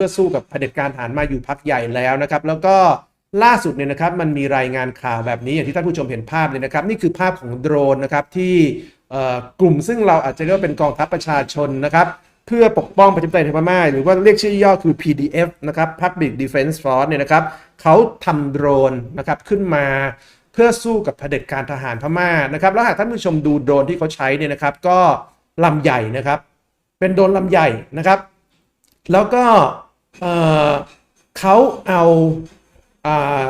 พื่อสู้กับเผด็จการทหารมาอยู่พักใหญ่แล้วนะครับ แล้วก็ล่าสุดเนี่ยนะครับมันมีรายงานข่าวแบบนี้อย่างที่ท่านผู้ชมเห็นภาพเลยนะครับ นี่คือภาพของโดรนนะครับที่เอ่อกลุ่มซึ่งเราอาจจะเรียกว่าเป็นกองทัพประชาชนนะครับ เพื่อปกป้องประชาธิปไตยในพม่าหรือว่าเรียกชื่อย่อคือ PDF นะครับ Public Defense Force เนี่ยนะครับเขาทำโดรนนะครับขึ้นมาเพื่อสู้กับเผด็จการทหารพม่านะครับแล้วหากท่านผู้ชมดูโดรนที่เขาใช้เนี่ยนะครับ ก็ลำใหญ่นะครับ เป็นโดรนลำใหญ่นะครับ แล้วก็ เขาเอาอา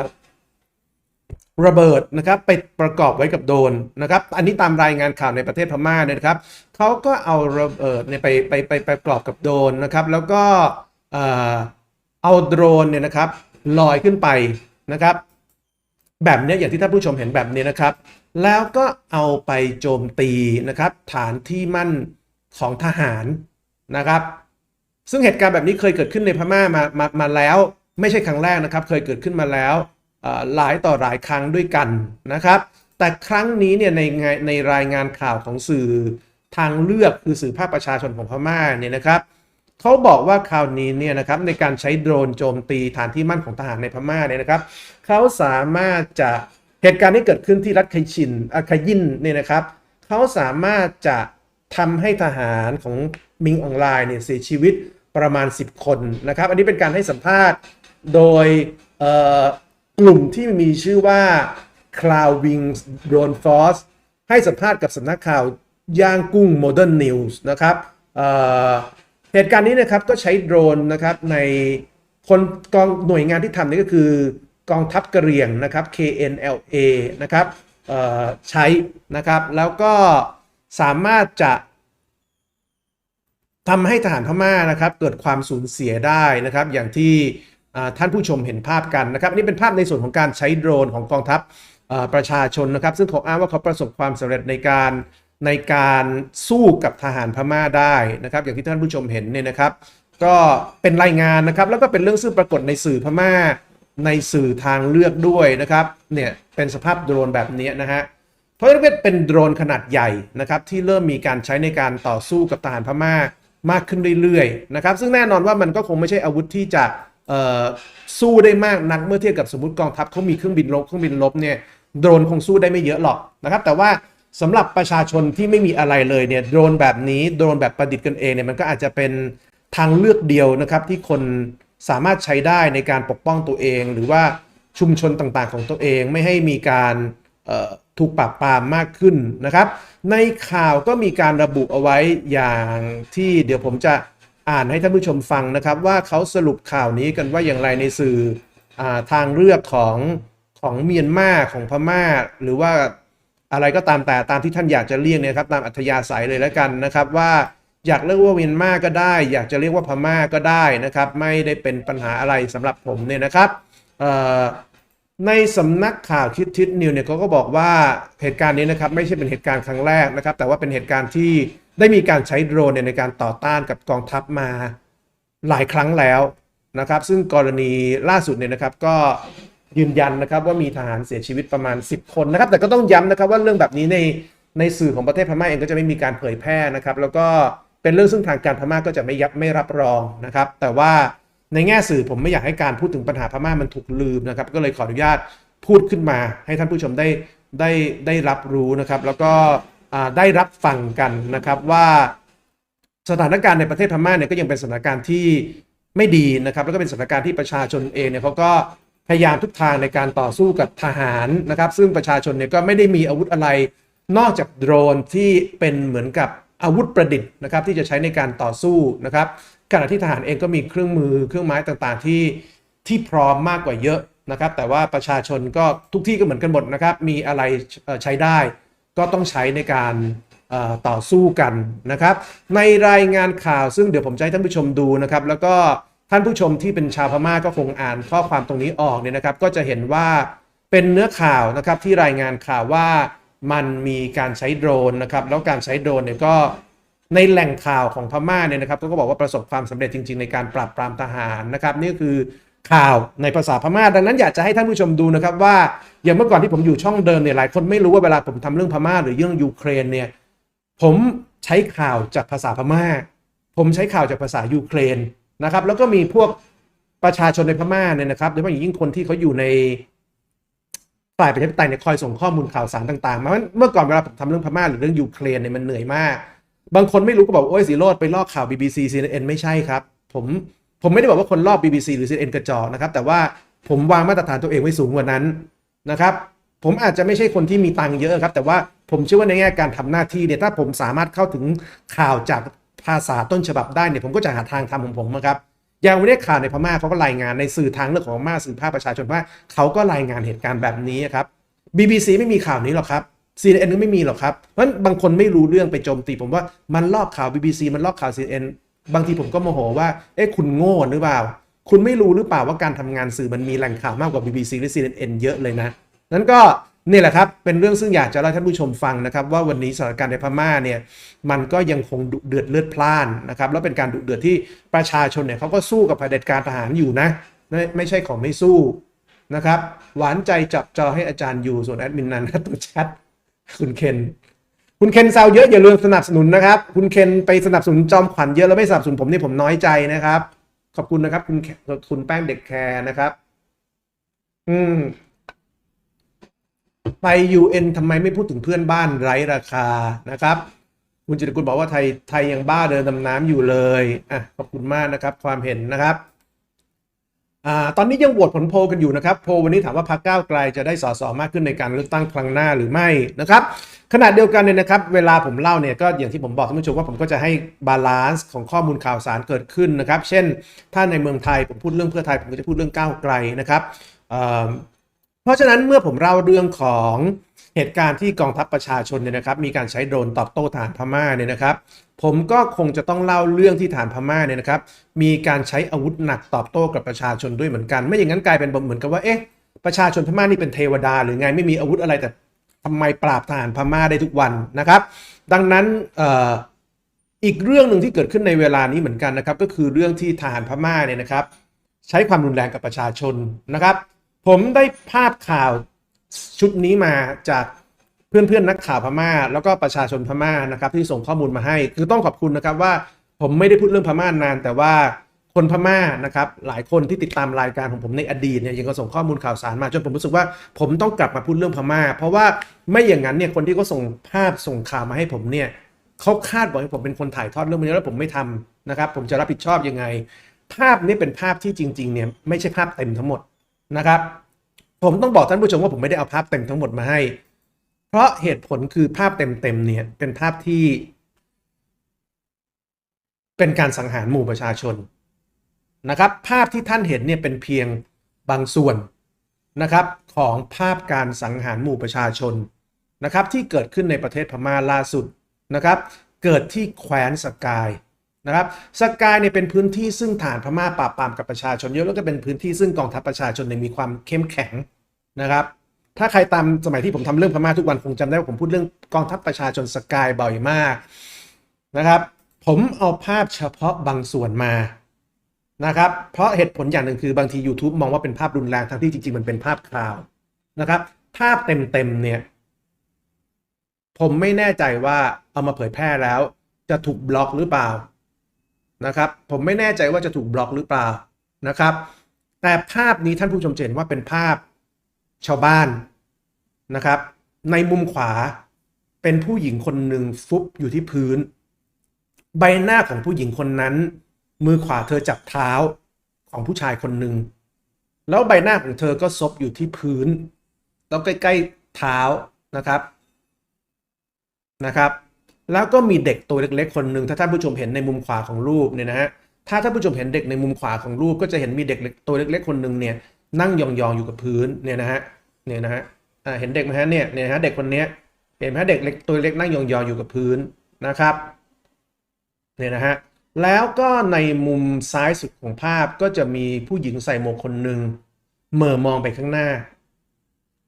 ระเบิดนะครับไปประกอบไว้กับโดรนนะครับ อันนี้ตามรายงานข่าวในประเทศพม่าเนี่ยนะครับเขาก็เอาระเบิดเนี่ยไปไปไปไปประกอบกับโดรนนะครับ แล้วก็เอเอาโดรนเนี่ยนะครับลอยขึ้นไปนะครับ แบบนี้อย่างที่ท่านผู้ชมเห็นแบบนี้นะครับ แล้วก็เอาไปโจมตีนะครับ ฐานที่มั่นของทหารนะครับ ซึ่งเหตุการณ์แบบนี้เคยเกิดขึ้นในพม่ามามามาแล้ว ไม่ใช่ครั้งแรกนะครับ เคยเกิดขึ้นมาแล้วหลายต่อหลายครั้งด้วยกันนะครับ แต่ครั้งนี้เนี่ยในในรายงานข่าวของสื่อทางเลือกคือสื่อภาคประชาชนของพม่าเนี่ยนะครับเขาบอกว่าคราวนี้เนี่ยนะครับในการใช้โดรนโจมตีฐานที่มั่นของทหารในพม่าเนี่ยนะครับเขาสามารถจะเหตุการณ์ที่เกิดขึ้นที่รัฐไคชินอาคายินเนี่ยนะครับเขาสามารถจะทำให้ทหารของมิงออนไลน์เนี่ยเสียชีวิต ประมาณ 10 คนนะครับ อันนี้เป็นการให้สัมภาษณ์โดยกลุ่มที่มีชื่อว่า Cloud Wings Drone Force ให้สัมภาษณ์กับสำนักข่าวย่างกุ้ง Modern News นะครับเเหตุการณ์นี้นะครับก็ใช้โดรนนะครับในคนกองหน่วยงานที่ทำนี่ก็คือกองทัพกระเรียงนะครับ KNLA นะครับใช้นะครับแล้วก็สามารถจะ ทำให้ทหารพม่านะครับเกิดความสูญเสียได้นะครับ อย่างที่ท่านผู้ชมเห็นภาพกันนะครับนี่เป็นภาพในส่วนของการใช้โดรนของกองทัพประชาชนนะครับ ซึ่งเขาอ้างว่าเขาประสบความสำเร็จในการในการสู้กับทหารพม่าได้นะครับ อย่างที่ท่านผู้ชมเห็นเนี่ยนะครับ ก็เป็นรายงานนะครับ แล้วก็เป็นเรื่องซึ่งปรากฏในสื่อพม่า ในสื่อทางเลือกด้วยนะครับเนี่ยเป็นสภาพโดรนแบบนี้นะฮะเพราะฉะนั้นเป็นโดรนขนาดใหญ่นะครับที่เริ่มมีการใช้ในการต่อสู้กับทหารพม่า มากขึ้นเรื่อยๆนะครับซึ่งแน่นอนว่ามันก็คงไม่ใช่อาวุธที่จะสู้ได้มากนักเมื่อเทียบกับสมมติกองทัพเขามีเครื่องบินรบเครื่องบินลบเนี่ยโดรนคงสู้ได้ไม่เยอะหรอกนะครับ แต่ว่าสำหรับประชาชนที่ไม่มีอะไรเลยเนี่ยโดรนแบบนี้โดรนแบบประดิษฐ์กันเองเนี่ยมันก็อาจจะเป็นทางเลือกเดียวนะครับที่คนสามารถใช้ได้ในการปกป้องตัวเอง หรือว่าชุมชนต่างๆของตัวเองไม่ให้มีการ ถูกปราบปรามมากขึ้นนะครับ ในข่าวก็มีการระบุเอาไว้อย่างที่เดี๋ยวผมจะอ่านให้ท่านผู้ชมฟังนะครับ ว่าเขาสรุปข่าวนี้กันว่าอย่างไรในสื่ออทางเลือกของของเมียนมาของพม่า หรือว่าอะไรก็ตามแต่ตามที่ท่านอยากจะเรียกเนี่ยครับตามอัธยาศัยเลยแล้วกันนะครับ ว่าอยากเรียกว่าเมียนมาก็ได้ อยากจะเรียกว่าพม่าก็ได้นะครับ ไม่ได้เป็นปัญหาอะไรสำหรับผมเนี่ยนะครับเอ่อ ในสำนักข่าวคิดทิศนิวเนี่ยเขาก็บอกว่าเหตุการณ์นี้นะครับไม่ใช่เป็นเหตุการณ์ครั้งแรกนะครับ แต่ว่าเป็นเหตุการณ์ที่ได้มีการใช้โดรนในการต่อต้านกับกองทัพมาหลายครั้งแล้วนะครับ ซึ่งกรณีล่าสุดเนี่ยนะครับก็ยืนยันนะครับว่ามีทหารเสียชีวิตประมาณ 10 คนนะครับ แต่ก็ต้องย้ำนะครับว่าเรื่องแบบนี้ในในสื่อของประเทศพม่าเองก็จะไม่มีการเผยแพร่นะครับ แล้วก็เป็นเรื่องซึ่งทางการพม่าก็จะไม่ยับไม่รับรองนะครับ แต่ว่า ในแง่สื่อผมไม่อยากให้การพูดถึงปัญหาพม่ามันถูกลืมนะครับ ก็เลยขออนุญาตพูดขึ้นมา ให้ท่านผู้ชมได้ได้ได้รับรู้นะครับ แล้วก็ได้รับฟังกันนะครับว่าสถานการณ์ในประเทศพม่าเนี่ยก็ยังเป็นสถานการณ์ที่ไม่ดีนะครับ แล้วก็เป็นสถานการณ์ที่ประชาชนเองเนี่ยเขาก็พยายามทุกทางในการต่อสู้กับทหารนะครับ ซึ่งประชาชนเนี่ยก็ไม่ได้มีอาวุธอะไร นอกจากโดรนที่เป็นเหมือนกับอาวุธประดิษฐ์นะครับ ที่จะใช้ในการต่อสู้นะครับ ขณะที่ทหารเองก็มีเครื่องมือเครื่องไม้ต่างๆที่ที่พร้อมมากกว่าเยอะนะครับ แต่ว่าประชาชนก็ทุกที่ก็เหมือนกันหมดนะครับ มีอะไรใช้ได้ก็ต้องใช้ในการต่อสู้กันนะครับ ในรายงานข่าวซึ่งเดี๋ยวผมจะให้ท่านผู้ชมดูนะครับ แล้วก็ท่านผู้ชมที่เป็นชาวพม่าก็คงอ่านข้อความตรงนี้ออกเนี่ยนะครับ ก็จะเห็นว่าเป็นเนื้อข่าวนะครับที่รายงานข่าวว่ามันมีการใช้โดรนนะครับ แล้วการใช้โดรนเนี่ยก็ ในแหล่งข่าวของพม่าเนี่ยนะครับก็บอกว่าประสบความสำเร็จจริง ๆ ในการปราบปรามทหารนะครับนี่คือข่าวในภาษาพม่า ดังนั้นอยากจะให้ท่านผู้ชมดูนะครับว่าอย่างเมื่อก่อนที่ผมอยู่ช่องเดิมเนี่ยหลายคนไม่รู้ว่าเวลาผมทำเรื่องพม่า หรือเรื่องยูเครนเนี่ยผมใช้ข่าวจากภาษาพม่า ผมใช้ข่าวจากภาษายูเครนนะครับแล้วก็มีพวกประชาชนในพม่าเนี่ยนะครับโดยเฉพาะอย่างยิ่งคนที่เขาอยู่ในฝ่ายประชาธิปไตยเนี่ยคอยส่งข้อมูลข่าวสารต่างๆมาเมื่อก่อนเวลาผมทำเรื่องพม่าหรือเรื่องยูเครนเนี่ยมันเหนื่อยมาก บางคนไม่รู้ก็บอกโอ้ยสีโรดไปลอกข่าว BBC CNN ไม่ใช่ครับ ผมผมไม่ได้บอกว่าคนลอก BBC หรือ CNN กระจอกนะครับ แต่ว่าผมวางมาตรฐานตัวเองไว้สูงกว่านั้นนะครับ ผมอาจจะไม่ใช่คนที่มีตังค์เยอะครับ แต่ว่าผมเชื่อว่าในแง่การทำหน้าที่เนี่ยถ้าผมสามารถเข้าถึงข่าวจากภาษาต้นฉบับได้เนี่ยผมก็จะหาทางทำของผมนะครับอย่างวันนี้ข่าวในพม่าเขาก็รายงานในสื่อทางเรื่องของพม่าสื่อภาคประชาชนว่าเขาก็รายงานเหตุการณ์แบบนี้ครับ BBC ไม่มีข่าวนี้หรอกครับ CNN ก็ไม่มีหรอกครับเพราะฉะนั้นบางคนไม่รู้เรื่องไปโจมตี ผมว่ามันลอกข่าว BBC มันลอกข่าว CNN บางทีผมก็โมโหว่าเอ๊ะคุณโง่หรือเปล่า คุณไม่รู้หรือเปล่าว่าการทำงานสื่อมันมีแหล่งข่าวมากกว่า BBC หรือ CNN เยอะเลยนะนั้นก็นี่แหละครับ เป็นเรื่องซึ่งอยากจะเล่าท่านผู้ชมฟังนะครับ ว่าวันนี้สถานการณ์ในพม่าเนี่ยมันก็ยังคงดุเดือดเลือดพล่านนะครับแล้วเป็นการดุเดือดที่ประชาชนเนี่ยเขาก็สู้กับเผด็จการทหารอยู่นะ ไม่ไม่ใช่ของไม่สู้นะครับหวานใจจับจอให้อาจารย์อยู่ส่วนแอดมินนันนตัวแชท คุณเคนคุณเคนแซวเยอะอย่าลืมสนับสนุนนะครับ คุณเคนไปสนับสนุนจอมขวัญเยอะแล้วไม่สนับสนุนผมนี่ผมน้อยใจนะครับ ขอบคุณนะครับ คุณคุณแป้งเด็กแคร์นะครับ อืม ไป UN ทำไมไม่พูดถึงเพื่อนบ้านไร้ราคานะครับ คุณจิตรกุลบอกว่าไทยไทยยังบ้าเดินดำน้ำอยู่เลยอะขอบคุณมากนะครับ ความเห็นนะครับ อตอนนี้ยังโหวตผลโพลกันอยู่นะครับ โพลวันนี้ถามว่าพรรคก้าวไกลจะได้สสมากขึ้นในการเลือกตั้งครั้งหน้าหรือไม่นะครับ ขณะเดียวกันเนี่ยนะครับ เวลาผมเล่าเนี่ยก็อย่างที่ผมบอกท่านผู้ชมว่าผมก็จะให้บาลานซ์ของข้อมูลข่าวสารเกิดขึ้นนะครับ เช่น ถ้าในเมืองไทยผมพูดเรื่องเพื่อไทยผมก็จะพูดเรื่องก้าวไกลนะครับเเพราะฉะนั้นเมื่อผมเล่าเรื่องของเหตุการณ์ที่กองทัพประชาชนเนี่ยนะครับมีการใช้โดรนตอบโต้ฐานพม่าเนี่ยนะครับ ผมก็คงจะต้องเล่าเรื่องที่ฐานพม่าเนี่ยนะครับ มีการใช้อาวุธหนักตอบโต้กับประชาชนด้วยเหมือนกัน ไม่อย่างนั้นกลายเป็นเหมือนกับว่าเอ๊ะประชาชนพม่านี่เป็นเทวดา หรือไงไม่มีอาวุธอะไรแต่ทำไมปราบทหารพม่าได้ทุกวันนะครับ ดังนั้นออีกเรื่องหนึ่งที่เกิดขึ้นในเวลานี้เหมือนกันนะครับ ก็คือเรื่องที่ทหารพม่าเนี่ยนะครับ ใช้ความรุนแรงกับประชาชนนะครับ ผมได้ภาพข่าวชุดนี้มาจาก เพื่อนๆนักข่าวพม่า แล้วก็ประชาชนพม่านะครับที่ส่งข้อมูลมาให้ คือต้องขอบคุณนะครับว่าผมไม่ได้พูดเรื่องพม่านาน แต่ว่าคนพม่านะครับหลายคนที่ติดตามรายการของผมในอดีตเนี่ยยังก็ส่งข้อมูลข่าวสารมาจนผมรู้สึกว่าผมต้องกลับมาพูดเรื่องพม่า เพราะว่าไม่อย่างนั้นเนี่ยคนที่เขาส่งภาพส่งข่าวมาให้ผมเนี่ยเขาคาดหวังให้ผมเป็นคนถ่ายทอดเรื่องนี้แล้วผมไม่ทำนะครับผมจะรับผิดชอบยังไง ภาพนี้เป็นภาพที่จริงๆเนี่ยไม่ใช่ภาพเต็มทั้งหมดนะครับ ผมต้องบอกท่านผู้ชมว่าผมไม่ได้เอาภาพเต็มทั้งหมดมาให้ เพราะเหตุผลคือภาพเต็มๆเนี่ยเป็นภาพที่ เป็นการสังหารหมู่ประชาชนนะครับ ภาพที่ท่านเห็นเนี่ยเป็นเพียงบางส่วนนะครับของภาพการสังหารหมู่ประชาชนนะครับ ที่เกิดขึ้นในประเทศพม่าล่าสุดนะครับ เกิดที่แคว้นสกายนะครับสกายเนี่ยเป็นพื้นที่ซึ่งฐานพม่าปราบปรามกับประชาชนเยอะแล้วก็เป็นพื้นที่ซึ่งกองทัพประชาชนเนี่ยมีความเข้มแข็งนะครับ ถ้าใครตามสมัยที่ผมทำเรื่องพม่าทุกวันคงจำได้ว่าผมพูดเรื่องกองทัพประชาชนสกายบ่อยมากนะครับ ผมเอาภาพเฉพาะบางส่วนมานะครับ เพราะเหตุผลอย่างหนึ่งคือบางที YouTube มองว่าเป็นภาพรุนแรงทั้งที่จริง ๆ มันเป็นภาพข่าวนะครับ ภาพเต็มๆเนี่ย ผมไม่แน่ใจว่าเอามาเผยแพร่แล้ว จะถูกบล็อกหรือเปล่านะครับ ผมไม่แน่ใจว่าจะถูกบล็อกหรือเปล่านะครับ แต่ภาพนี้ท่านผู้ชมเห็นว่าเป็นภาพชาวบ้าน นะครับ ในมุมขวาเป็นผู้หญิงคนหนึ่งฟุบอยู่ที่พื้น ใบหน้าของผู้หญิงคนนั้น มือขวาเธอจับเท้าของผู้ชายคนหนึ่งแล้วใบหน้าของเธอก็ซบอยู่ที่พื้น แล้วใกล้ๆเท้านะครับนะครับ แล้วก็มีเด็กตัวเล็กๆคนหนึ่งถ้าท่านผู้ชมเห็นในมุมขวาของรูปเนี่ยนะฮะถ้าท่านผู้ชมเห็นเด็กในมุมขวาของรูปก็จะเห็นมีเด็กตัวเล็กๆคนหนึ่งเนี่ยนั่งยองๆอยู่กับพื้นเนี่ยนะฮะเนี่ยนะฮะ อ่าเห็นเด็กไหมฮะเนี่ยเนี่ยฮะเด็กคนเนี้ยเห็นไหมฮะเด็กเล็กตัวเล็กนั่งยองๆอยู่กับพื้นนะครับเนี่ยนะฮะแล้วก็ในมุมซ้ายสุดของภาพก็จะมีผู้หญิงใส่หมวกคนหนึ่งเหม่อมองไปข้างหน้า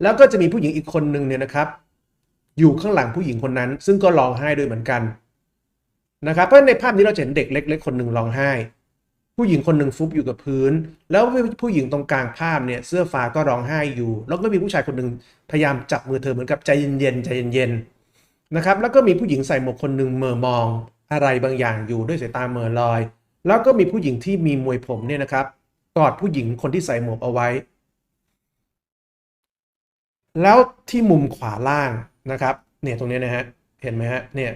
แล้วก็จะมีผู้หญิงอีกคนหนึ่งเนี่ยนะครับ อยู่ข้างหลังผู้หญิงคนนั้น ซึ่งก็ร้องไห้ด้วยเหมือนกันนะครับเพราะในภาพนี้เราเห็นเด็กเล็กๆคนหนึ่งร้องไห้ ผู้หญิงคนหนึ่งฟุบอยู่กับพื้น แล้วผู้หญิงตรงกลางภาพเนี่ยเสื้อฟ้าก็ร้องไห้อยู่ แล้วก็มีผู้ชายคนหนึ่งพยายามจับมือเธอเหมือนกับใจเย็นๆใจเย็นๆนะครับแล้วก็มีผู้หญิงใส่หมวกคนหนึ่งเมื่อมองอะไรบางอย่างอยู่ด้วยสายตาเมื่อลอย แล้วก็มีผู้หญิงที่มีมวยผมเนี่ยนะครับกอดผู้หญิงคนที่ใส่หมวกเอาไว้ แล้วที่มุมขวาล่างนะครับเนี่ยตรงนี้นะฮะเห็นไหมฮะเนี่ย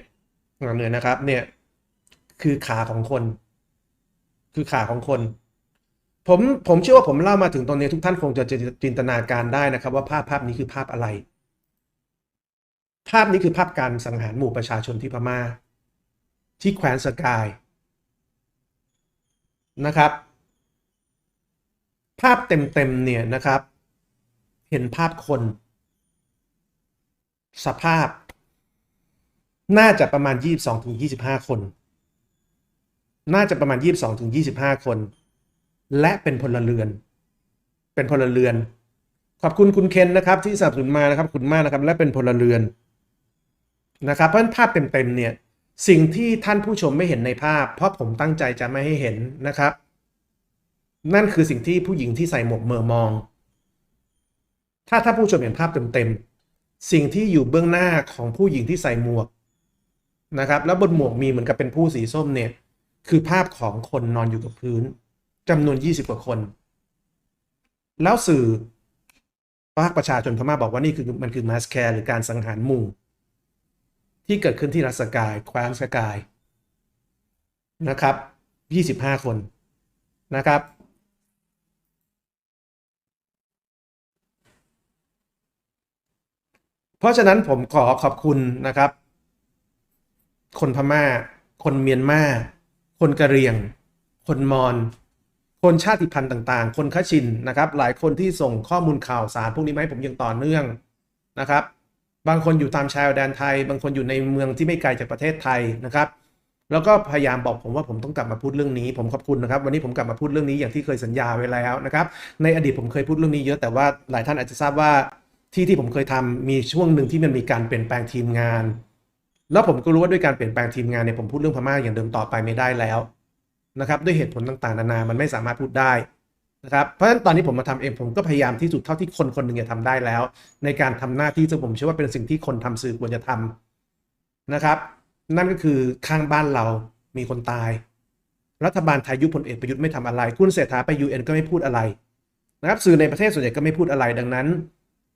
เหนี่ยนะครับเนี่ยคือขาของคน คือขาของคน ผมผมเชื่อว่าผมเล่ามาถึงตรงนี้ทุกท่านคงจะจินตนาการได้นะครับ ว่าภาพภาพนี้คือภาพอะไร ภาพนี้คือภาพการสังหารหมู่ประชาชนที่พม่า ที่แคว้นสกายนะครับ ภาพเต็มๆเนี่ยนะครับ เห็นภาพคน สภาพ น่าจะประมาณ 22-25 คน น่าจะประมาณ 22-25คน และเป็นพลเรือน เป็นพลเรือน ขอบคุณคุณเคนนะครับ ที่สนับสนุนมานะครับคุณมากนะครับ และเป็นพลเรือนนะครับเพราะนั้นภาพเต็มๆเนี่ยสิ่งที่ท่านผู้ชมไม่เห็นในภาพ เพราะผมตั้งใจจะไม่ให้เห็นนะครับ นั่นคือสิ่งที่ผู้หญิงที่ใส่หมวกเมอมอง ถ้าถ้าผู้ชมเห็นภาพเต็มๆสิ่งที่อยู่เบื้องหน้าของผู้หญิงที่ใส่หมวกนะครับ แล้วบนหมวกมีเหมือนกับเป็นผู้สีส้มเนี่ย คือภาพของคนนอนอยู่กับพื้นจำนวน 20 กว่าคน แล้วสื่อภาคประชาชนพม่าบอกว่านี่คือมันคือมาสแคร์หรือการสังหารหมู่ ที่เกิดขึ้นที่รัสกายแคว้นสกายนะครับ 25 คนนะครับ เพราะฉะนั้นผมขอขอบคุณนะครับ คนพม่า คนเมียนมา คนกะเหรี่ยง คนมอญคนชาติพันธุ์ต่างๆ คนคชินนะครับ หลายคนที่ส่งข้อมูลข่าวสารพวกนี้มาให้ผมย่างต่อเนื่องนะครับ บางคนอยู่ตามชายแดนไทย บางคนอยู่ในเมืองที่ไม่ไกลจากประเทศไทยนะครับ แล้วก็พยายามบอกผมว่าผมต้องกลับมาพูดเรื่องนี้ ผมขอบคุณนะครับ วันนี้ผมกลับมาพูดเรื่องนี้อย่างที่เคยสัญญาไว้แล้วนะครับ ในอดีตผมเคยพูดเรื่องนี้เยอะแต่ว่าหลายท่านอาจจะทราบว่าที่ที่ผมเคยทำมีช่วงหนึ่งที่มันมีการเปลี่ยนแปลงทีมงาน แล้วผมก็รู้ว่าด้วยการเปลี่ยนแปลงทีมงานเนี่ยผมพูดเรื่องพม่าอย่างเดิมต่อไปไม่ได้แล้วนะครับด้วยเหตุผลต่างๆ นานามันไม่สามารถพูดได้นะครับเพราะฉะนั้นตอนนี้ผมมาทำเองผมก็พยายามที่สุดเท่าที่คนคนหนึ่งจะทำได้แล้ว ในการทำหน้าที่ซึ่งผมเชื่อว่าเป็นสิ่งที่คนทำสื่อควรจะทำนะครับ นั่นก็คือข้างบ้านเรามีคนตาย รัฐบาลไทยยุคพลเอกประยุทธ์ไม่ทำอะไร คุณเศรษฐาไปยูเอ็นก็ไม่พูดอะไรนะครับสื่อในประเทศส่วนใหญ่ก็ไม่พูดอะไรดังนั้น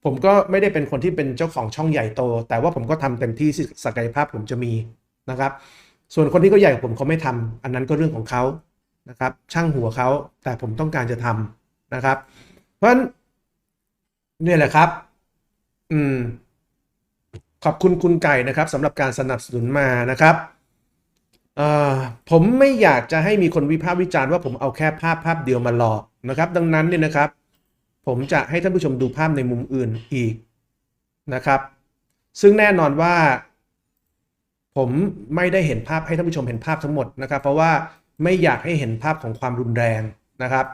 ผมก็ไม่ได้เป็นคนที่เป็นเจ้าของช่องใหญ่โต แต่ว่าผมก็ทำเต็มที่ศักยภาพผมจะมีนะครับ ส่วนคนที่เขาใหญ่กว่าผมเขาไม่ทำอันนั้นก็เรื่องของเขานะครับช่างหัวเขาแต่ผมต้องการจะทำนะครับ เพราะฉะนั้นนี่แหละครับ อืม ขอบคุณคุณไก่นะครับสำหรับการสนับสนุนมานะครับผมไม่อยากจะให้มีคนวิพากษ์วิจารณ์ว่าผมเอาแค่ภาพภาพเดียวมาหลอกนะครับ ดังนั้นเนี่ยนะครับ ผมจะให้ท่านผู้ชมดูภาพในมุมอื่นอีกนะครับ ซึ่งแน่นอนว่า ผมไม่ได้เห็นภาพให้ท่านผู้ชมเห็นภาพทั้งหมดนะครับ เพราะว่าไม่อยากให้เห็นภาพของความรุนแรงนะครับ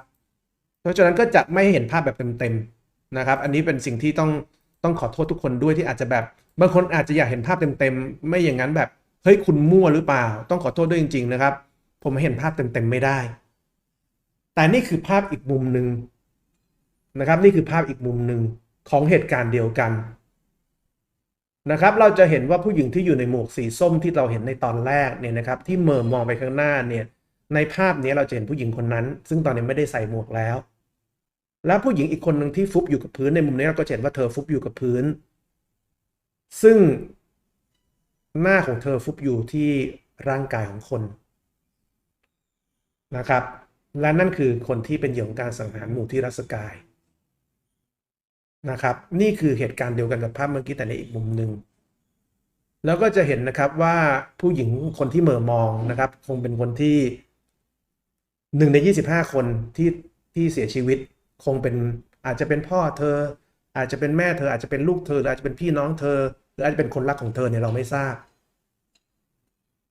เพราะฉะนั้นก็จะไม่เห็นภาพแบบเต็มๆนะครับ อันนี้เป็นสิ่งที่ต้องต้องขอโทษทุกคนด้วยที่อาจจะแบบบางคนอาจจะอยากเห็นภาพเต็มๆไม่อย่างนั้นแบบเฮ้ยคุณมั่วหรือเปล่า ต้องขอโทษด้วยจริง ๆ นะครับ ผมเห็นภาพเต็มๆไม่ได้ แต่นี่คือภาพอีกมุมหนึ่ง นะครับ นี่คือภาพอีกมุมหนึ่งของเหตุการณ์เดียวกันนะครับ เราจะเห็นว่าผู้หญิงที่อยู่ในหมวกสีส้มที่เราเห็นในตอนแรกเนี่ยนะครับ ที่เมอมองไปข้างหน้าเนี่ยในภาพนี้เราจะเห็นผู้หญิงคนนั้น ซึ่งตอนนี้ไม่ได้ใส่หมวกแล้ว แล้วผู้หญิงอีกคนหนึ่งที่ฟุบอยู่กับพื้นในมุมนี้เราก็เห็นว่าเธอฟุบอยู่กับพื้น ซึ่งหน้าของเธอฟุบอยู่ที่ร่างกายของคนนะครับ และนั่นคือคนที่เป็นเหยื่อของการสังหารหมู่ที่รัสกาย นะครับ นี่คือเหตุการณ์เดียวกันกับภาพเมื่อกี้แต่ในอีกมุมหนึ่งแล้วก็จะเห็นนะครับว่าผู้หญิงคนที่เหม่อมองนะครับ คงเป็นคนที่หนึ่งในยี่สิบห้าคนที่ที่เสียชีวิต คงเป็นอาจจะเป็นพ่อเธอ อาจจะเป็นแม่เธออาจจะเป็นลูกเธอหรืออาจจะเป็นพี่น้องเธอ หรืออาจจะเป็นคนรักของเธอเนี่ยเราไม่ทราบ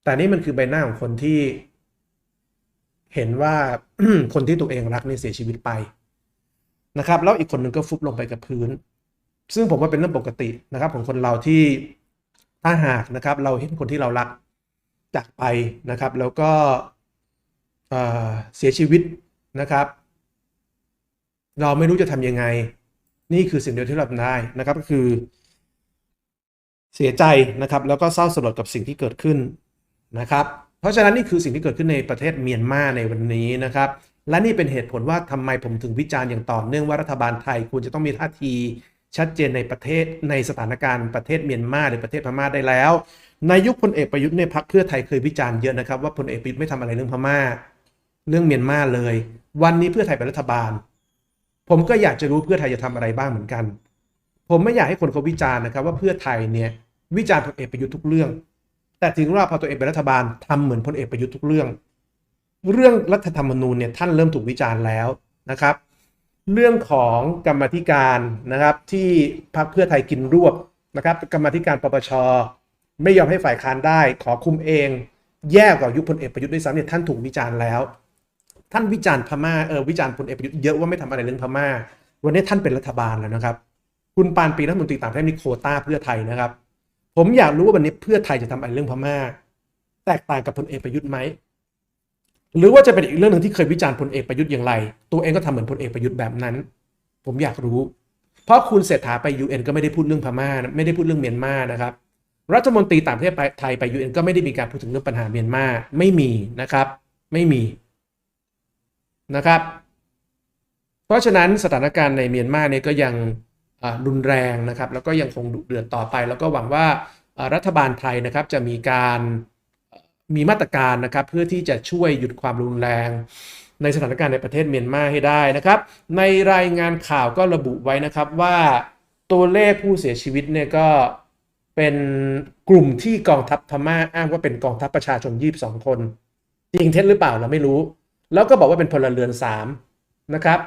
แต่นี่มันคือใบหน้าของคนที่ เห็นว่าคนที่ตัวเองรักนี่เสียชีวิตไป นะครับแล้วอีกคนหนึ่งก็ฟุบลงไปกับพื้น ซึ่งผมว่าเป็นเรื่องปกตินะครับ ของคนเราที่ถ้าหากนะครับเราเห็นคนที่เรารักจากไปนะครับ แล้วก็เสียชีวิตนะครับ เราไม่รู้จะทำยังไง นี่คือสิ่งเดียวที่เราทำได้นะครับก็คือเสียใจนะครับ แล้วก็เศร้าสลดกับสิ่งที่เกิดขึ้นนะครับ เพราะฉะนั้นนี่คือสิ่งที่เกิดขึ้นในประเทศเมียนมาในวันนี้นะครับ และนี่เป็นเหตุผลว่าทำไมผมถึงวิจารณ์อย่างต่อเนื่องว่ารัฐบาลไทยควรจะต้องมีท่าทีชัดเจนในประเทศในสถานการณ์ประเทศเมียนมาหรือประเทศพม่าได้แล้วในยุคพลเอกประยุทธ์เนี่ยพรรคเพื่อไทยเคยวิจารณ์เยอะนะครับว่าพลเอกประยุทธ์ไม่ทำอะไรเรื่องพม่า เรื่องเมียนมาเลย วันนี้เพื่อไทยเป็นรัฐบาล ผมก็อยากจะรู้เพื่อไทยจะทำอะไรบ้างเหมือนกัน ผมไม่อยากให้คนเขาวิจารณ์นะครับว่าเพื่อไทยเนี่ยวิจารณ์พลเอกประยุทธ์ทุกเรื่อง แต่ถึงว่าพอตัวเองเป็นรัฐบาลทำเหมือนพลเอกประยุทธ์ทุกเรื่อง เรื่องรัฐธรรมนูญเนี่ยท่านเริ่มถูกวิจารณ์แล้วนะครับ เรื่องของกรรมธิการนะครับที่พรรคเพื่อไทยกินรวบนะครับกรรมธิการปปชไม่ยอมให้ฝ่ายค้านได้ขอคุมเอง แย่กว่ายุคพลเอกประยุทธ์ด้วยซ้ำเนี่ยท่านถูกวิจารณ์แล้ว ท่านวิจารณ์พม่าเออวิจารณ์พลเอกประยุทธ์เยอะว่าไม่ทำอะไรเรื่องพม่า วันนี้ท่านเป็นรัฐบาลแล้วนะครับ คุณปานปีรัฐมนตรีต่างประเทศมีโคต้าเพื่อไทยนะครับ ผมอยากรู้ว่าวันนี้เพื่อไทยจะทำอะไรเรื่องพม่า แตกต่างกับพลเอกประยุทธ์ไหม หรือว่าจะเป็นอีกเรื่องหนึ่งที่เคยวิจารณ์พลเอกประยุทธ์อย่างไร ตัวเองก็ทำเหมือนพลเอกประยุทธ์แบบนั้น ผมอยากรู้ เพราะคุณเศรษฐาไป UN ก็ไม่ได้พูดเรื่องพม่านะไม่ได้พูดเรื่องเมียนมานะครับ รัฐมนตรีต่างประเทศไปไทยไป UN ก็ไม่ได้มีการพูดถึงเรื่องปัญหาเมียนมาไม่มีนะครับ ไม่มีนะครับ เพราะฉะนั้นสถานการณ์ในเมียนมาเนี่ยก็ยังรุนแรงนะครับ แล้วก็ยังคงดุเดือดต่อไป แล้วก็หวังว่ารัฐบาลไทยนะครับจะมีการ มีมาตรการนะครับเพื่อที่จะช่วยหยุดความรุนแรง ในสถานการณ์ในประเทศเมียนมาให้ได้นะครับ ในรายงานข่าวก็ระบุไว้นะครับว่าตัวเลขผู้เสียชีวิตเนี่ยก็เป็นกลุ่มที่กองทัพพม่าอ้างว่าเป็นกองทัพประชาชน 22 คน จริงเท็จหรือเปล่าเราไม่รู้ แล้วก็บอกว่าเป็นพลเรือน 3 นะครับ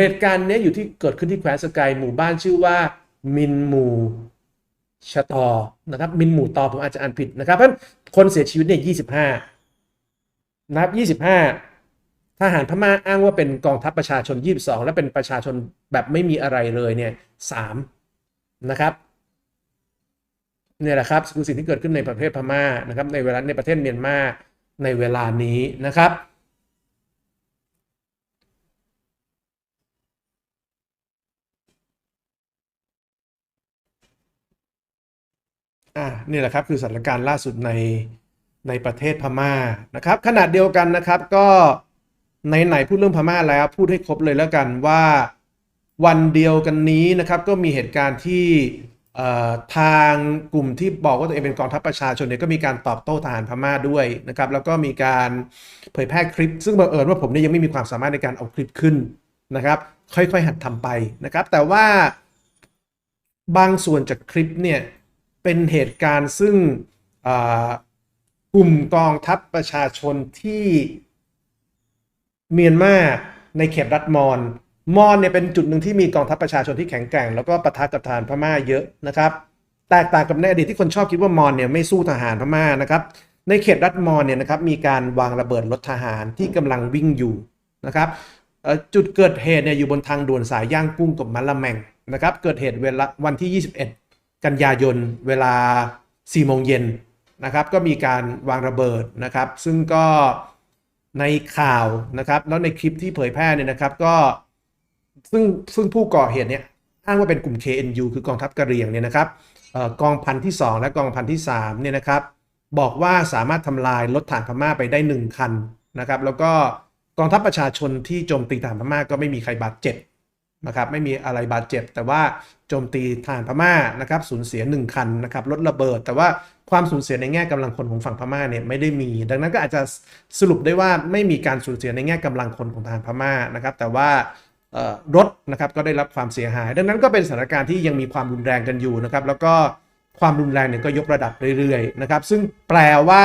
เหตุการณ์นี้อยู่ที่เกิดขึ้นที่แคว้นสกายหมู่บ้านชื่อว่ามินหมู่ ชะตอนะครับมินหมู่ตอผมอาจจะอ่านผิดนะครับเพราะคนเสียชีวิตเนี่ย25นะครับ25ทหารพม่าอ้างว่าเป็นกองทัพประชาชน 22 และเป็นประชาชนแบบไม่มีอะไรเลยเนี่ย3นะครับเนี่ยแหละครับคือสิ่งที่เกิดขึ้นในประเทศพม่านะครับในเวลาในประเทศเมียนมาในเวลานี้นะครับ อ่านี่แหละครับคือสถานการณ์ล่าสุดในในประเทศพม่านะครับขณะเดียวกันนะครับก็ในไหนพูดเรื่องพม่าแล้วพูดให้ครบเลยแล้วกันว่าวันเดียวกันนี้นะครับก็มีเหตุการณ์ที่ทางกลุ่มที่บอกว่าตัวเองเป็นกองทัพประชาชนเนี่ยก็มีการตอบโต้ทหารพม่าด้วยนะครับแล้วก็มีการเผยแพร่คลิป ซึ่งบังเอิญว่าผมเนี่ยยังไม่มีความสามารถในการเอาคลิปขึ้นนะครับ ค่อยๆหัดทำไปนะครับ แต่ว่าบางส่วนจากคลิปเนี่ย เป็นเหตุการณ์ซึ่งกลุ่มกองทัพประชาชนที่เมียนมาในเขตรัฐมอนมอนเนี่ยเป็นจุดหนึ่งที่มีกองทัพประชาชนที่แข็งแกร่ง แล้วก็ประทะกับทหารพม่าเยอะนะครับ แตกต่างกับในอดีตที่คนชอบคิดว่ามอนเนี่ยไม่สู้ทหารพม่านะครับ ในเขตรัฐมอนเนี่ยนะครับมีการวางระเบิดรถทหารที่กำลังวิ่งอยู่นะครับจุดเกิดเหตุเนี่ยอยู่บนทางด่วนสายย่างกุ้งกับมะละแมงนะครับ เกิดเหตุเวลาวันที่21 กันยายนเวลา4โมงเย็นนะครับ ก็มีการวางระเบิดนะครับ ซึ่งก็ในข่าวนะครับ แล้วในคลิปที่เผยแพร่เนี่ยนะครับ ก็ซึ่งซึ่งผู้ก่อเหตุเนี่ยอ้างว่าเป็นกลุ่ม KNU คือกองทัพกะเหรี่ยงเนี่ยนะครับออกองพันที่ 2 และกองพันที่3เนี่ยนะครับ บอกว่าสามารถทำลายรถถังพม่าไปได้ 1 คันนะครับ แล้วก็กองทัพประชาชนที่โจมตีทหารพม่าก็ไม่มีใครบาดเจ็บ นะครับไม่มีอะไรบาดเจ็บ แต่ว่าโจมตีทารพม่านะครับสูญเสีย 1 คันนะครับรถระเบิด แต่ว่าความสูญเสียในแง่กำลังคนของฝั่งพม่าเนี่ยไม่ได้มี ดังนั้นก็อาจจะสรุปได้ว่าไม่มีการสูญเสียในแง่กำลังคนของทารพม่านะครับแต่ว่ารถนะครับก็ได้รับความเสียหาย ดังนั้นก็เป็นสถานการณ์ที่ยังมีความรุนแรงกันอยู่นะครับแล้วก็ความรุนแรงเนี่ยก็ยกระดับเรื่อยๆนะครับซึ่งแปลว่า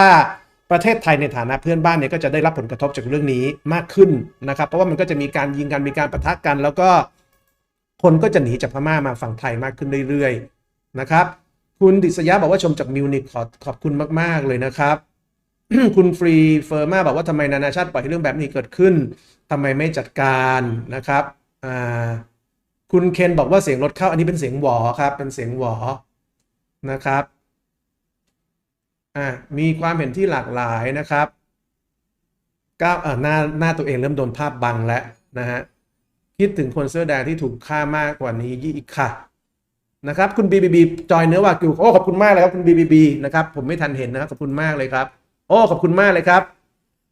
ประเทศไทยในฐานะเพื่อนบ้านเนี่ยก็จะได้รับผลกระทบจากเรื่องนี้มากขึ้นนะครับเพราะว่ามันก็จะมีการยิงกันมีการปะทะกัน แล้วก็ คนก็จะหนีจากพม่ามาฝั่งไทยมากขึ้นเรื่อยๆนะครับคุณดิษยะบอกว่าชมจากมิวนิกขอขอบคุณมากๆเลยนะครับคุณฟรีเฟอร์มาบอกว่าทำไมนานาชาติปล่อยให้เรื่องแบบนี้เกิดขึ้นทำไมไม่จัดการนะครับอ่าคุณเคนบอกว่าเสียงรถเข้าอันนี้เป็นเสียงหวอครับ เป็นเสียงหวอนะครับอ่ามีความเห็นที่หลากหลายนะครับก้าวหน้าหน้าตัวเองเริ่มโดนภาพบังแล้วนะฮะ คิดถึงคนเสื้อแดงที่ถูกฆ่ามากกว่านี้อีกค่ะนะครับคุณบีบีบีจอยเนื้อวากิวโอ้ขอบคุณมากเลยครับคุณบีบีบีนะครับผมไม่ทันเห็นนะครับขอบคุณมากเลยครับ โอ้ขอบคุณมากเลยครับ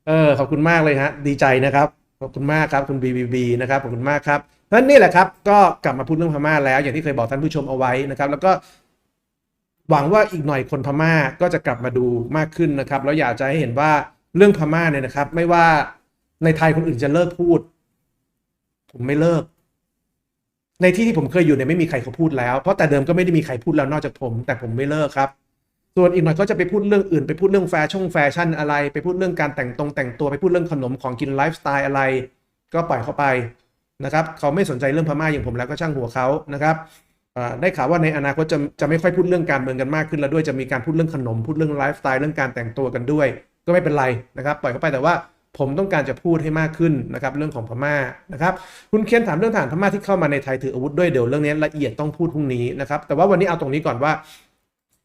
เออขอบคุณมากเลยฮะดีใจนะครับขอบคุณมากครับคุณ BBB นะครับขอบคุณมากครับเพราะฉะนั้นนี่แหละครับก็กลับมาพูดเรื่องพม่าแล้ว อย่างที่เคยบอกท่านผู้ชมเอาไว้นะครับ แล้วก็หวังว่าอีกหน่อยคนพม่าก็จะกลับมาดูมากขึ้นนะครับ แล้วอยากจะให้เห็นว่าเรื่องพม่าเนี่ยนะครับ ไม่ว่าในไทยคนอื่นจะเลิกพูด ผมไม่เลิก ในที่ที่ผมเคยอยู่เนี่ยไม่มีใครเขาพูดแล้ว เพราะแต่เดิมก็ไม่ได้มีใครพูดแล้วนอกจากผม แต่ผมไม่เลิกครับ ส่วนอีกหน่อยก็จะไปพูดเรื่องอื่นไปพูดเรื่องแฟชั่นแฟชั่นอะไร ไปพูดเรื่องการแต่งตรงแต่งตัวไปพูดเรื่องขนมของกินไลฟ์สไตล์อะไร ก็ปล่อยเข้าไปนะครับเขาไม่สนใจเรื่องพม่าอย่างผมแล้วก็ช่างหัวเขานะครับได้ข่าวว่าในอนาคตจะจะไม่ค่อยพูดเรื่องการเมืองกันมากขึ้นแล้วด้วยจะมีการพูดเรื่องขนมพูดเรื่องไลฟ์สไตล์เรื่องการแต่งตัวกันด้วย ก็ไม่เป็นไรนะครับ ปล่อยเข้าไปแต่ว่า ผมต้องการจะพูดให้มากขึ้นนะครับเรื่องของพม่านะครับคุณเคียนถามเรื่องทหารพม่าที่เข้ามาในไทยถืออาวุธด้วยเดี๋ยวเรื่องนี้ละเอียดต้องพูดพรุ่งนี้นะครับแต่ว่าวันนี้เอาตรงนี้ก่อนว่า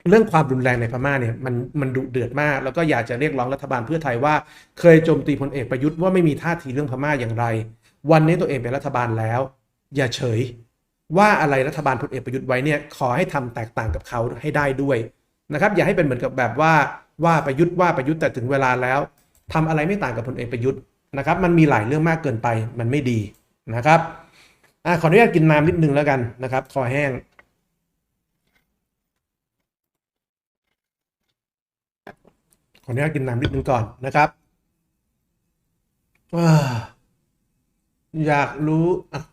เรื่องความรุนแรงในพม่าเนี่ยมันมันดุเดือดมาก แล้วก็อยากจะเรียกร้องรัฐบาลเพื่อไทยว่า เคยโจมตีพลเอกประยุทธ์ว่าไม่มีท่าทีเรื่องพม่าอย่างไร วันนี้ตัวเองเป็นรัฐบาลแล้ว อย่าเฉย ว่าอะไรรัฐบาลพลเอกประยุทธ์ไว้เนี่ยขอให้ทำแตกต่างกับเขาให้ได้ด้วยนะครับอย่าให้เป็นเหมือนกับแบบว่าว่าประยุทธ์ว่าประยุทธ์แต่ถึงเวลาแล้ว ทำอะไรไม่ต่างกับพลเอกประยุทธ์นะครับมันมีหลายเรื่องมากเกินไปมันไม่ดีนะครับอะขออนุญาตกินน้ำนิดนึงแล้วกันนะครับคอแห้งขออนุญาตกินน้ำนิดนึงก่อนนะครับอยากรู้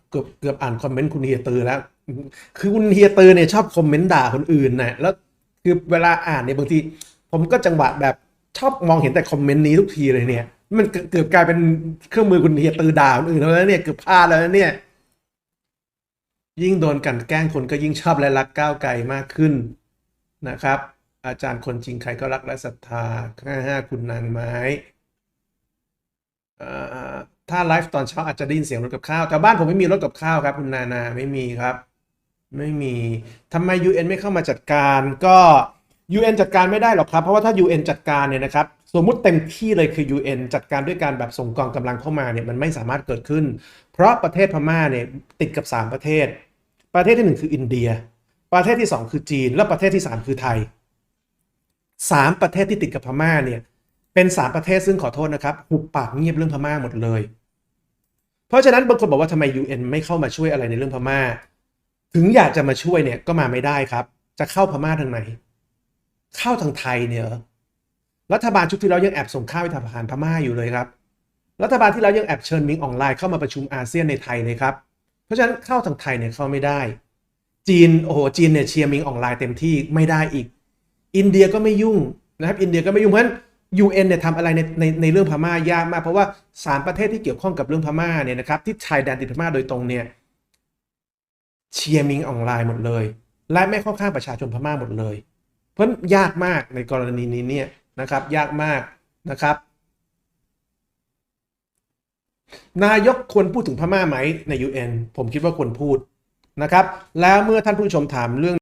เกือบเกือบอ่านคอมเมนต์คุณเฮียตือแล้ว คือคุณเฮียตือเนี่ยชอบคอมเมนต์ด่าคนอื่นนะแล้วคือเวลาอ่านเนี่ยบางที ผมก็จังหวะแบบ ชอบมองเห็นแต่คอมเมนต์นี้ทุกทีเลยเนี่ย มันเกือบกลายเป็นเครื่องมือคุณเฮียตือด่าคนอื่นแล้วเนี่ยเกือบพลาดแล้วเนี่ย ยิ่งโดนกลันแกล้งคนก็ยิ่งชอบและรักก้าวไกลมากขึ้นนะครับ อาจารย์คนจริงใครก็รักและศรัทธาห้าห้าคุณนางไม้ถ้าไลฟ์ตอนเช้าอาจจะได้ยินเสียงรถกับข้าวแต่บ้านผมไม่มีรถกับข้าวครับ คุณนานาไม่มีครับ ไม่มีทำไม UN ไม่เข้ามาจัดการก็ UN จัดการไม่ได้หรอกครับ เพราะว่าถ้า UN จัดการเนี่ยนะครับสมมุติเต็มที่เลยคือ UN จัดการด้วยการแบบส่งกองกำลังเข้ามาเนี่ยมันไม่สามารถเกิดขึ้น เพราะประเทศพม่าเนี่ยติดกับ 3 ประเทศ ประเทศที่ 1 คืออินเดีย ประเทศที่ 2 คือจีน และประเทศที่ 3 คือไทยสามประเทศที่ติดกับพม่าเนี่ยเป็นสามประเทศซึ่งขอโทษนะครับหุบปากเงียบเรื่องพม่าหมดเลย เพราะฉะนั้นบางคนบอกว่าทำไม UN ไม่เข้ามาช่วยอะไรในเรื่องพม่า ถึงอยากจะมาช่วยเนี่ยก็มาไม่ได้ครับ จะเข้าพม่าทางไหน เข้าทางไทยเนี่ยรัฐบาลชุดที่แล้วยังแอบส่งข้าวไปทหารพม่าอยู่เลยครับ รัฐบาลที่แล้วยังแอบเชิญมิงออนไลน์เข้ามาประชุมอาเซียนในไทยเลยครับ เพราะฉะนั้นเข้าทางไทยเนี่ยเข้าไม่ได้ จีนโอ้โหจีนเนี่ยเชียร์มิงออนไลน์เต็มที่ไม่ได้อีก อินเดียก็ไม่ยุ่งนะครับ อินเดียก็ไม่ยุ่งเพราะฉะนั้น UN เนี่ยทำอะไรในในในเรื่องพม่ายากมาก เพราะว่าสามประเทศที่เกี่ยวข้องกับเรื่องพม่าเนี่ยนะครับที่ชายแดนติดพม่าโดยตรงเนี่ยเชียร์มิงออนไลน์หมดเลย และไม่เข้าข้างประชาชนพม่าหมดเลย เพราะยากมากในกรณีนี้เนี่ยนะครับยากมากนะครับ นายกควรพูดถึงพม่าไหมใน UN ผมคิดว่าควรพูดนะครับ แล้วเมื่อท่านผู้ชมถามเรื่อง